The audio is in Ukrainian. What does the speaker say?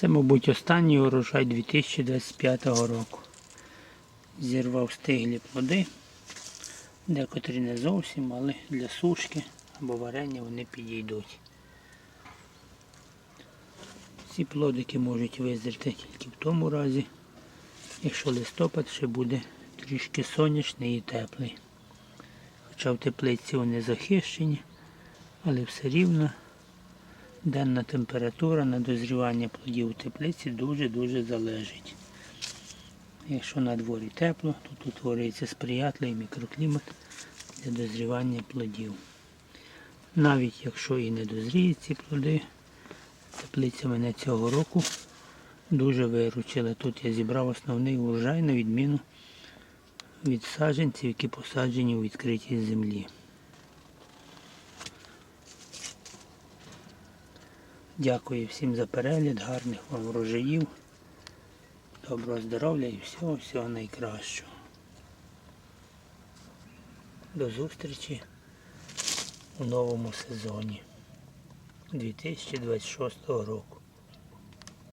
Це, мабуть, останній урожай 2025 року. Зірвав стиглі плоди, декотрі не зовсім, але для сушки або варення вони підійдуть. Ці плодики можуть визріти тільки в тому разі, якщо листопад ще буде трішки сонячний і теплий. Хоча в теплиці вони захищені, але все рівно денна температура на дозрівання плодів у теплиці дуже-дуже залежить. Якщо на дворі тепло, тут утворюється сприятливий мікроклімат для дозрівання плодів. Навіть якщо і не дозріють ці плоди, теплиця мене цього року дуже виручила. Тут я зібрав основний урожай на відміну від саджанців, які посаджені у відкритій землі. Дякую всім за перегляд, гарних вам врожаїв, доброго здоров'я і всього, всього найкращого. До зустрічі у новому сезоні 2026 року.